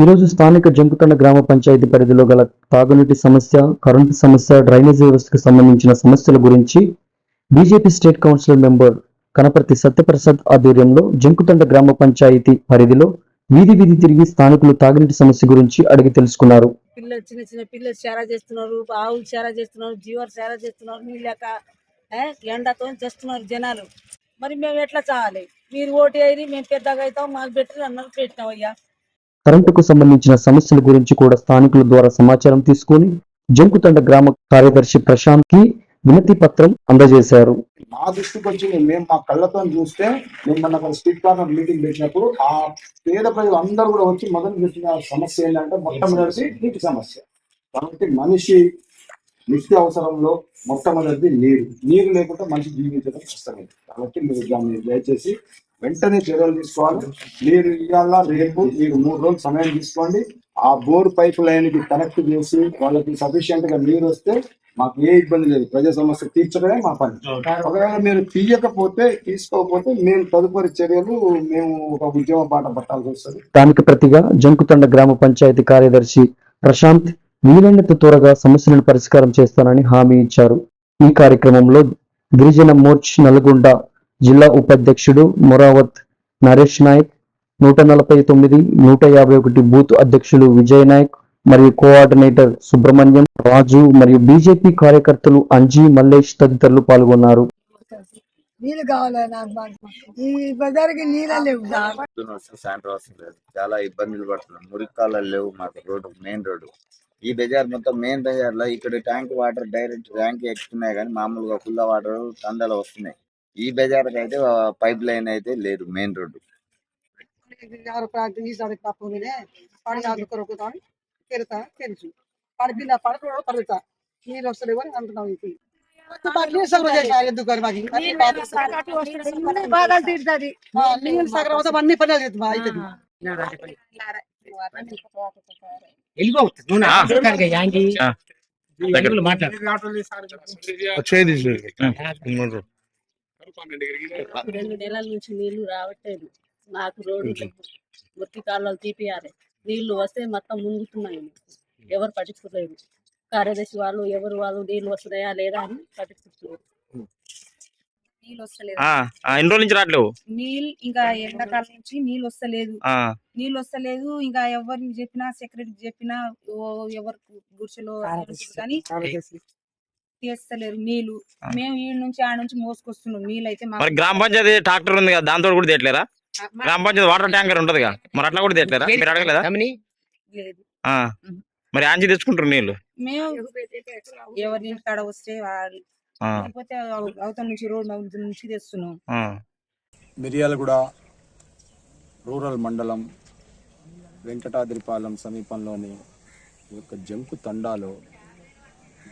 ఈరోజు స్థానిక జంకుతండ గ్రామ పంచాయతీ పరిధిలో గల తాగునీటి సమస్య కరెంటు సమస్య డ్రైనేజీ వ్యవస్థకు సంబంధించిన సమస్యల గురించి BJP state council member Kanaparthi Satyaprasad ఆధ్వర్యంలో జంకుతండ గ్రామ పంచాయతీ పరిధిలో వీధి వీధి తిరిగి స్థానికులు తాగునీటి సమస్య గురించి అడిగి తెలుసుకున్నారు. పిల్లలు చిన్న చిన్న పిల్లలు చేరా చేస్తున్నారు ఆవులు చేరా చేస్తున్నారు జీవాలు చేరా చేస్తున్నారు నీళ్ళక లేక ఎండతో చేస్తున్నారు జనాలు. మరి మేము ఎట్లా చావాలి? మీరు ఓటు వేయరి మేము పెద్దగా అవుతాం మాకు బెటర్ అన్నారు పెట్టినాం అయ్యా. కరెంటుకు సంబంధించిన సమస్యల గురించి కూడా స్థానికుల ద్వారా సమాచారం తీసుకుని జంకుతండ గ్రామ కార్యదర్శి ప్రశాంత్కి వినతి పత్రం అందజేశారు. మా దృష్టికి వచ్చింది మేము మా కళ్ళతో చూస్తే మేము మన స్ట్రీట్ కార్నర్ మీటింగ్ పెట్టినప్పుడు ఆ పేద ప్రజలు అందరూ కూడా వచ్చి మొదలు పెట్టిన సమస్య ఏంటంటే మొట్టమొదటి నీటి సమస్య. కాబట్టి మనిషి నిత్య అవసరంలో మొట్టమొదటిది నీరు. నీరు లేకుండా మనిషి జీవించడం కష్టమే. కాబట్టి మీరు దాన్ని దయచేసి వెంటనే చర్యలు తీసుకోవాలి. నీరు ఇవ్వాలా రేపు మీరు మూడు రోజులు సమయం తీసుకోండి. ఆ బోర్ పైప్ లైన్కి కనెక్ట్ చేసి వాళ్ళకి సఫిషియెంట్గా నీరు వస్తే మాకు ఏ ఇబ్బంది లేదు. ప్రజా సమస్య తీర్చడమే మా పని. ఒకవేళ మీరు తీయకపోతే తీసుకోకపోతే మేము తదుపరి చర్యలు మేము ఒక ఉద్యమ బాట పట్టాల్సి వస్తుంది. దానికి ప్రతిగా జంకుతండ గ్రామ పంచాయతీ కార్యదర్శి ప్రశాంత్ వీలైనంత త్వరగా సమస్యలను పరిష్కారం చేస్తానని హామీ ఇచ్చారు. ఈ కార్యక్రమంలో గిరిజన మోర్చ్ నల్గొండ జిల్లా ఉపాధ్యక్షుడు మొరావత్ నరేష్ నాయక్ నూట నలభై తొమ్మిది నూట యాభై ఒకటి బూత్ అధ్యక్షులు విజయ్ నాయక్ మరియు కోఆర్డినేటర్ సుబ్రహ్మణ్యం రాజు మరియు బీజేపీ కార్యకర్తలు అంజీ మల్లేష్ తదితరులు పాల్గొన్నారు. నీళ్ళు కావాలి నాకు బాగా. ఈ బజార్కి నీళ్ళే లేవు పొద్దున వస్తే సాయంత్రం వస్తుంది లేదు. చాలా ఇబ్బందులు పడుతున్నాం. మురికాలు లేవు మాకు రోడ్డు మెయిన్ రోడ్డు. ఈ బజార్ మొత్తం మెయిన్ బజార్లో ఇక్కడ ట్యాంక్ వాటర్ డైరెక్ట్ ట్యాంక్ ఎక్కుతున్నాయి కానీ మామూలుగా కుల్ల వాటర్ తండలు వస్తున్నాయి. ఈ బజార్కి అయితే పైప్ లైన్ అయితే లేదు మెయిన్ రోడ్డు నీళ్ళు వస్తలేవు అని అంటున్నాం ఇది నీళ్ళు సగరం ఎందుకు మాకు నీళ్ళు సగరం వస్తే అన్ని పనులు చేద్దాం అవుతుంది వెళ్ళిపోతుంది మాట్లాడు రెండు నెలల నుంచి నీళ్ళు రావట్లేదు. మాకు రోడ్డు మురికి కాలువలు తీపియాలి. నీళ్ళు వస్తే మొత్తం మునుగుతున్నాయి. ఎవరు పట్టించుకోలేదు. కార్యదర్శి వాళ్ళు ఎవరు వాళ్ళు నీళ్ళు వస్తున్నాయా లేదా అని పట్టించుకుంటున్నారు నీళ్ళు వస్తలేదు. ఆ, ఆ, ఎన్ని రోజుల నుంచి రావట్లేవు? నీళ్ళు ఇంకా ఎండాకాలం నుంచి నీళ్ళు వస్తలేదు. ఆ, నీళ్ళు వస్తలేదు. ఇంకా ఎవరికి చెప్పినా సెక్రటరీకి చెప్పినా ఓ ఎవరు గుడిసెలో కానీ తీస్తలేరు నీళ్ళు. మేము ఈ నుంచి ఆ నుంచి మోసుకొస్తున్నాం. నీళ్ళు అయితే మాకు మరి గ్రామ పంచాయతీ ట్రాక్టర్ ఉంది కదా దాంతో కూడా తీయట్లేరా గ్రామ పంచాయతీ వాటర్ ట్యాంకర్ ఉంటదిగా. మరి అట్లా కూడా తీయట్లేరా మీరు అడగలేదా? లేదు. ఆ, మరి ఆంచి తెచ్చుకుంటారు నీళ్ళు? మేము ఎవరి ఇంటి కాడ వస్తే వాళ్ళు లేకపోతే అవతల నుంచి రోడ్ నుంచి తెస్తున్నాం. మిర్యాలగూడ రూరల్ మండలం వెంకటాద్రిపాలెం సమీపంలోని ఈ యొక్క జంకు తండాలో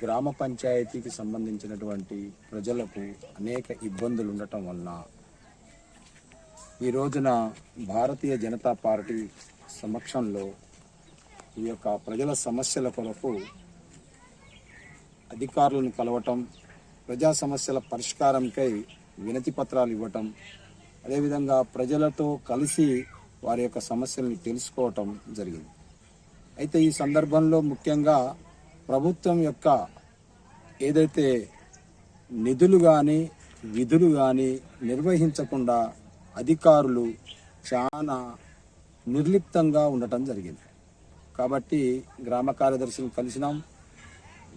గ్రామ పంచాయతీకి సంబంధించినటువంటి ప్రజలకు అనేక ఇబ్బందులు ఉండటం వలన ఈ రోజున భారతీయ జనతా పార్టీ సమక్షంలో ఈ యొక్క ప్రజల సమస్యల కొరకు అధికారులను కలవటం ప్రజా సమస్యల పరిష్కారంకై వినతి పత్రాలు ఇవ్వటం అదేవిధంగా ప్రజలతో కలిసి వారి యొక్క సమస్యలను తెలుసుకోవటం జరిగింది. అయితే ఈ సందర్భంలో ముఖ్యంగా ప్రభుత్వం యొక్క ఏదైతే నిధులు కానీ విధులు కానీ నిర్వహించకుండా అధికారులు చాలా నిర్లిప్తంగా ఉండటం జరిగింది. కాబట్టి గ్రామ కార్యదర్శిని కలిసినాం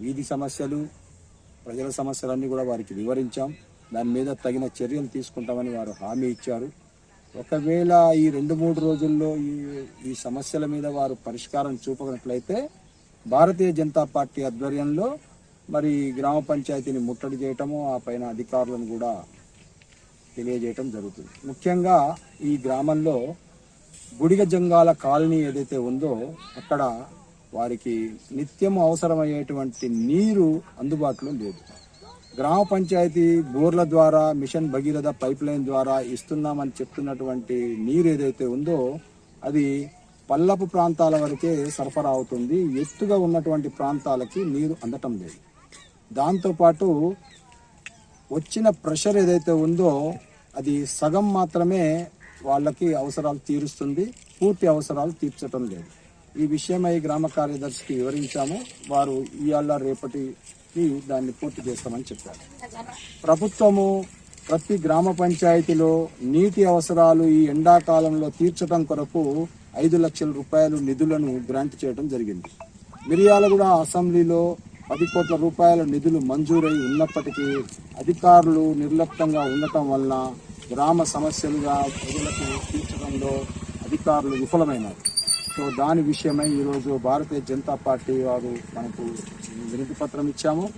వీధి సమస్యలు ప్రజల సమస్యలన్నీ కూడా వారికి వివరించాం. దాని మీద తగిన చర్యలు తీసుకుంటామని వారు హామీ ఇచ్చారు. ఒకవేళ ఈ రెండు మూడు రోజుల్లో ఈ ఈ సమస్యల మీద వారు పరిష్కారం చూపనట్లయితే భారతీయ జనతా పార్టీ ఆధ్వర్యంలో మరి గ్రామ పంచాయతీని ముట్టడి చేయటము ఆ పైన అధికారులను కూడా తెలియజేయటం జరుగుతుంది. ముఖ్యంగా ఈ గ్రామంలో గుడిగ జంగాల కాలనీ ఏదైతే ఉందో అక్కడ వారికి నిత్యం అవసరమయ్యేటువంటి నీరు అందుబాటులో లేదు. గ్రామ పంచాయతీ బోర్ల ద్వారా మిషన్ భగీరథ పైప్ లైన్ ద్వారా ఇస్తున్నామని చెప్తున్నటువంటి నీరు ఏదైతే ఉందో అది పల్లపు ప్రాంతాల వరకే సరఫరా అవుతుంది. ఎత్తుగా ఉన్నటువంటి ప్రాంతాలకి నీరు అందటం లేదు. దాంతోపాటు వచ్చిన ప్రెషర్ ఏదైతే ఉందో అది సగం మాత్రమే వాళ్ళకి అవసరాలు తీరుస్తుంది. పూర్తి అవసరాలు తీర్చటం లేదు. ఈ విషయమై గ్రామ కార్యదర్శికి వివరించాము. వారు ఇవాళ రేపటికి దాన్ని పూర్తి చేస్తామని చెప్పారు. ప్రభుత్వము ప్రతి గ్రామ పంచాయతీలో నీటి అవసరాలు ఈ ఎండాకాలంలో తీర్చడం కొరకు ఐదు లక్షల రూపాయలు నిధులను గ్రాంట్ చేయడం జరిగింది. మిర్యాలగూడ అసెంబ్లీలో పది కోట్ల రూపాయల నిధులు మంజూరై ఉన్నప్పటికీ అధికారులు నిర్లక్ష్యంగా ఉండటం వలన గ్రామ సమస్యలుగా ప్రజలకు తీర్చడంలో అధికారులు విఫలమైనారు. సో దాని విషయమై ఈరోజు భారతీయ జనతా పార్టీ వారు మనకు వినతి పత్రం ఇచ్చాము.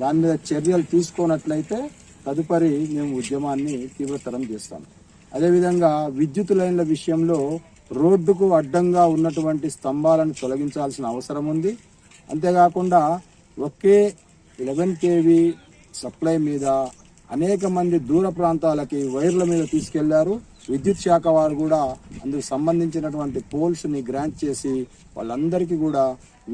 దాని మీద చర్యలు తీసుకున్నట్లయితే తదుపరి మేము ఉద్యమాన్ని తీవ్రతరం చేస్తాం అదేవిధంగా విద్యుత్ లైన్ల విషయంలో రోడ్డుకు అడ్డంగా ఉన్నటువంటి స్తంభాలను తొలగించాల్సిన అవసరం ఉంది. అంతేకాకుండా ఒకే లెవెన్ కేవీ సప్లై మీద అనేక మంది దూర ప్రాంతాలకి వైర్ల మీద తీసుకెళ్ళారు. విద్యుత్ శాఖ వారు కూడా అందుకు సంబంధించినటువంటి పోల్స్ని గ్రాంట్ చేసి వాళ్ళందరికీ కూడా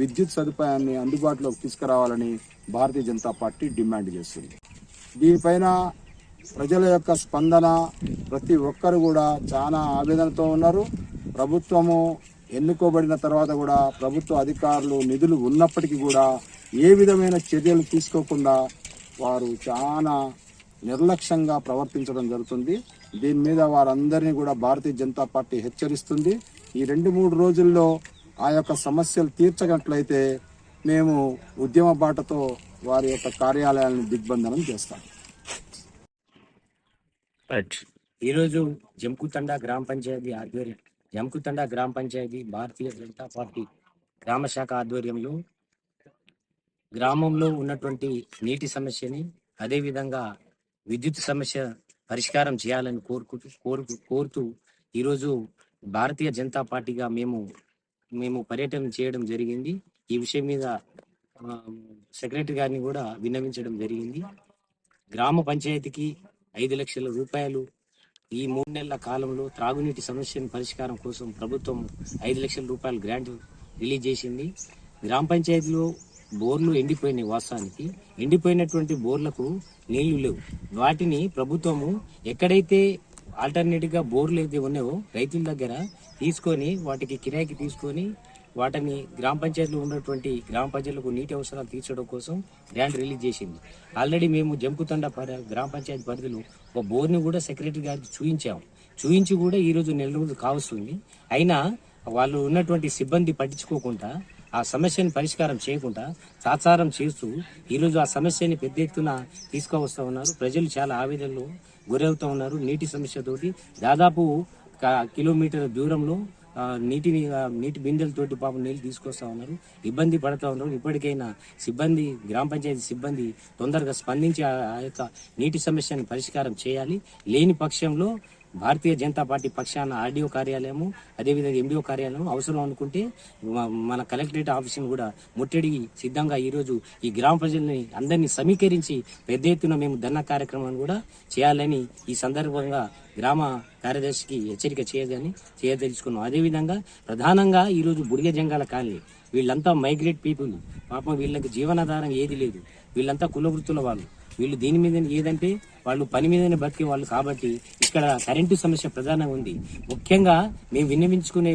విద్యుత్ సదుపాయాన్ని అందుబాటులోకి తీసుకురావాలని భారతీయ జనతా పార్టీ డిమాండ్ చేస్తుంది. దీనిపైన ప్రజల యొక్క స్పందన ప్రతి ఒక్కరు కూడా చాలా ఆవేదనతో ఉన్నారు. ప్రభుత్వము ఎన్నుకోబడిన తర్వాత కూడా ప్రభుత్వ అధికారులు నిధులు ఉన్నప్పటికీ కూడా ఏ విధమైన చర్యలు తీసుకోకుండా వారు చాలా నిర్లక్ష్యంగా ప్రవర్తించడం జరుగుతుంది. దీని మీద వారందరినీ కూడా భారతీయ జనతా పార్టీ హెచ్చరిస్తుంది. ఈ రెండు మూడు రోజుల్లో ఆ యొక్క సమస్యలు తీర్చగట్లయితే మేము ఉద్యమ బాటతో వారి యొక్క కార్యాలయాలను దిగ్బంధనం చేస్తాం. రైట్ ఈరోజు జంకుతండ గ్రామ పంచాయతీ ఆధ్వర్యం జంకుతండ గ్రామ పంచాయతీ భారతీయ జనతా పార్టీ గ్రామ శాఖ ఆధ్వర్యంలో గ్రామంలో ఉన్నటువంటి నీటి సమస్యని అదేవిధంగా విద్యుత్ సమస్య పరిష్కారం చేయాలని కోరుకుంటూ కోరుకు కోరుతూ ఈరోజు భారతీయ జనతా పార్టీగా మేము మేము పర్యటన చేయడం జరిగింది. ఈ విషయం మీద సెక్రటరీ గారిని కూడా విన్నవించడం జరిగింది. గ్రామ పంచాయతీకి ఐదు లక్షల రూపాయలు ఈ మూడు నెలల కాలంలో త్రాగునీటి సమస్యను పరిష్కారం కోసం ప్రభుత్వం ఐదు లక్షల రూపాయలు గ్రాంట్ రిలీజ్ చేసింది. గ్రామ పంచాయతీలో బోర్లు ఎండిపోయినాయి వాస్తవానికి. ఎండిపోయినటువంటి బోర్లకు నీళ్ళు లేవు. వాటిని ప్రభుత్వము ఎక్కడైతే ఆల్టర్నేటివ్గా బోర్లు అయితే ఉన్నాయో రైతుల దగ్గర తీసుకొని వాటికి కిరాయికి తీసుకొని వాటిని గ్రామ పంచాయతీలో ఉన్నటువంటి గ్రామ పంచాయతీలకు నీటి అవసరాలు తీర్చడం కోసం గ్రాంట్ రిలీజ్ చేసింది. ఆల్రెడీ మేము జంకుతండ గ్రామ పంచాయతీ పరిధిలో ఒక బోర్ని కూడా సెక్రటరీ గారికి చూయించాము చూయించి కూడా ఈ రోజు నెల రోజులు కావస్తుంది. అయినా వాళ్ళు ఉన్నటువంటి సిబ్బంది పట్టించుకోకుండా ఆ సమస్యను పరిష్కారం చేయకుండా తాత్సారం చేస్తూ ఈరోజు ఆ సమస్యని పెద్ద ఎత్తున తీసుకువస్తూ ఉన్నారు. ప్రజలు చాలా ఆవేదనలో గురవుతూ ఉన్నారు. నీటి సమస్యతోటి దాదాపు కిలోమీటర్ దూరంలో నీటిని నీటి బిందెలతోటి పాపం నీళ్ళు తీసుకొస్తా ఉన్నారు. ఇబ్బంది పడతా ఉన్నారు. ఇప్పటికైనా సిబ్బంది గ్రామ పంచాయతీ సిబ్బంది తొందరగా స్పందించి ఆ యొక్క నీటి సమస్యను పరిష్కారం చేయాలి. లేని పక్షంలో భారతీయ జనతా పార్టీ పక్షాన ఆర్డీఓ కార్యాలయము అదేవిధంగా ఎండిఓ కార్యాలయం అవసరం అనుకుంటే మన కలెక్టరేట్ ఆఫీసును కూడా ముట్టడి సిద్ధంగా ఈరోజు ఈ గ్రామ ప్రజల్ని అందరినీ సమీకరించి పెద్ద ఎత్తున మేము ధర్నా కార్యక్రమాన్ని కూడా చేయాలని ఈ సందర్భంగా గ్రామ కార్యదర్శికి హెచ్చరిక చేయదని చేయదలుచుకున్నాం. అదేవిధంగా ప్రధానంగా ఈరోజు బుడిగ జంగాల కాలనీ వీళ్ళంతా మైగ్రేట్ పీపుల్. పాపం వీళ్ళకి జీవనాధారం ఏది లేదు. వీళ్ళంతా కుల వృత్తుల వాళ్ళు. వీళ్ళు దీని మీద ఏదంటే వాళ్ళు పని మీదనే బతికే వాళ్ళు కాబట్టి ఇక్కడ కరెంటు సమస్య ప్రధానంగా ఉంది. ముఖ్యంగా మేము విన్నవించుకునే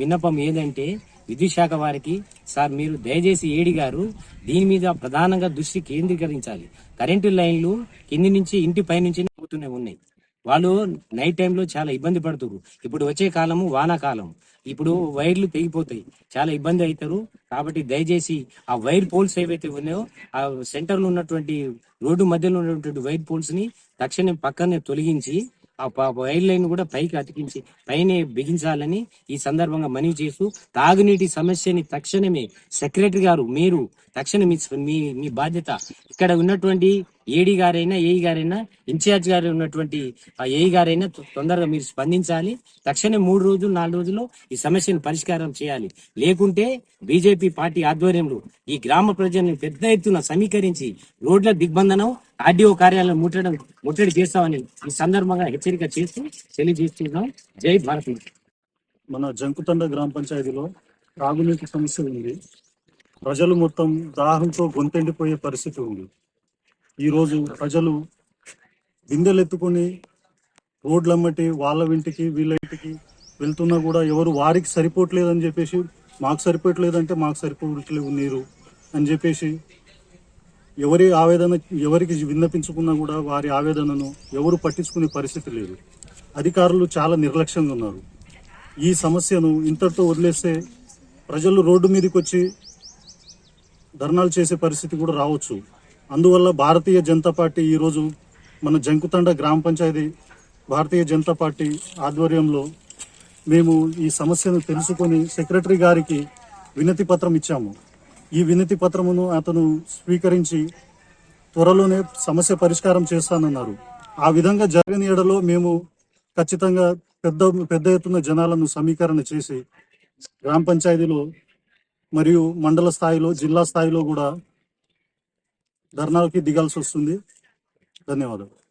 విన్నపం ఏదంటే విద్యుత్ శాఖ వారికి సార్ మీరు దయచేసి ఏడి గారు దీని మీద ప్రధానంగా దృష్టి కేంద్రీకరించాలి. కరెంటు లైన్లు కింది నుంచి ఇంటి పై నుంచి పోతూనే ఉన్నాయి. వాళ్ళు నైట్ టైంలో చాలా ఇబ్బంది పడుతురు ఇప్పుడు వచ్చే కాలము వానాకాలం ఇప్పుడు వైర్లు తెగిపోతాయి. చాలా ఇబ్బంది అవుతారు కాబట్టి దయచేసి ఆ వైర్ పోల్స్ ఏవైతే ఉన్నాయో ఆ సెంటర్లో ఉన్నటువంటి రోడ్డు మధ్యలో ఉన్నటువంటి వైర్ పోల్స్ని తక్షణం పక్కనే తొలగించి ఆ వైర్ లైన్ కూడా పైకి అతికించి పైనే బిగించాలని ఈ సందర్భంగా మనవి చేస్తూ తాగునీటి సమస్యని తక్షణమే సెక్రటరీ గారు మీరు తక్షణం మీ మీ బాధ్యత. ఇక్కడ ఉన్నటువంటి ఏడీ గారైనా ఏఈ గారైనా ఇన్ఛార్జ్ గారు ఉన్నటువంటి ఆ ఏఈ గారైనా తొ- తొందరగా మీరు స్పందించాలి. తక్షణమే మూడు రోజులు నాలుగు రోజుల్లో ఈ సమస్యను పరిష్కారం చేయాలి. లేకుంటే బీజేపీ పార్టీ ఆధ్వర్యంలో ఈ గ్రామ ప్రజలను పెద్ద ఎత్తున సమీకరించి రోడ్ల దిగ్బంధనం ఆర్డీఓ కార్యాలయం ముట్టడం ముట్టడి చేస్తామని ఈ సందర్భంగా హెచ్చరిక చేస్తూ తెలియజేస్తున్నాం. జై భారత్ మన జంకుతండ గ్రామ పంచాయతీలో తాగునీటి సమస్య ఉంది. ప్రజలు మొత్తం దాహంతో గొంతెండిపోయే పరిస్థితి ఉంది. ఈరోజు ప్రజలు బిందెలు ఎత్తుకొని రోడ్లమ్మటి వాళ్ళ ఇంటికి వీళ్ళ ఇంటికి వెళ్తున్నా కూడా ఎవరు వారికి సరిపోవట్లేదని చెప్పేసి మాకు సరిపోవట్లేదంటే మాకు సరిపోవట్లేవు నీరు అని చెప్పేసి ఎవరి ఆవేదన ఎవరికి విన్నపించుకున్నా కూడా వారి ఆవేదనను ఎవరు పట్టించుకునే పరిస్థితి లేదు. అధికారులు చాలా నిర్లక్ష్యంగా ఉన్నారు. ఈ సమస్యను ఇంతటితో వదిలేస్తే ప్రజలు రోడ్డు మీదకి వచ్చి ధర్నాలు చేసే పరిస్థితి కూడా రావచ్చు. అందువల్ల భారతీయ జనతా పార్టీ ఈరోజు మన జంకుతండ గ్రామ పంచాయతీ భారతీయ జనతా పార్టీ ఆధ్వర్యంలో మేము ఈ సమస్యను తెలుసుకొని సెక్రటరీ గారికి వినతి పత్రం ఇచ్చాము. ఈ వినతి పత్రమును అతను స్వీకరించి త్వరలోనే సమస్య పరిష్కారం చేస్తానన్నారు. ఆ విధంగా జరిగిన ఎడలో మేము ఖచ్చితంగా పెద్ద పెద్ద ఎత్తున జనాలను సమీకరణ చేసి గ్రామ పంచాయతీలో మరియు మండల స్థాయిలో జిల్లా స్థాయిలో కూడా ధర్నాలకి దిగాల్సి వస్తుంది. ధన్యవాదాలు.